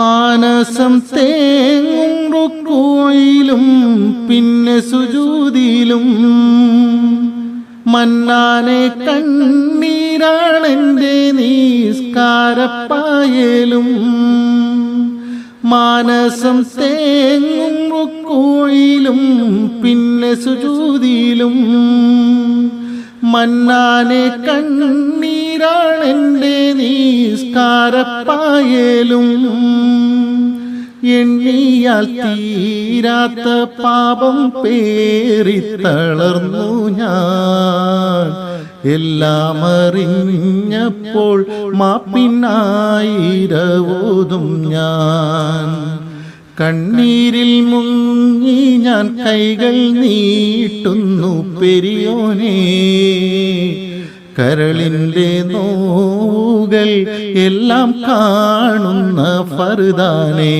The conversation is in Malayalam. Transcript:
മാനസം തേങ്ങും റുക്കോയിലും പിന്നെ സുജൂതിയിലും. മന്നാനെ കണ്ണീരാണെന്റെ നീസ്കാരപ്പായലും. മാനസം തേങ്ങും റുക്കോയിലും പിന്നെ സുജൂതിയിലും. മന്നാനെ കണ്ണീരാണെന്റെ നീസ്കാരപ്പായലും. എണ്ണിയാൽ തീരാത്ത പാപം പേറിത്തളർന്നു ഞാൻ. എല്ലാം അറിഞ്ഞപ്പോൾ മാപ്പിനായിരവോതും ഞാൻ. കണ്ണീരിൽ മുങ്ങി ഞാൻ കൈകൾ നീട്ടുന്നു പെരിയോനേ. കരളിന്റെ നോവുകൾ എല്ലാം കാണുന്ന ഫറുദാനേ.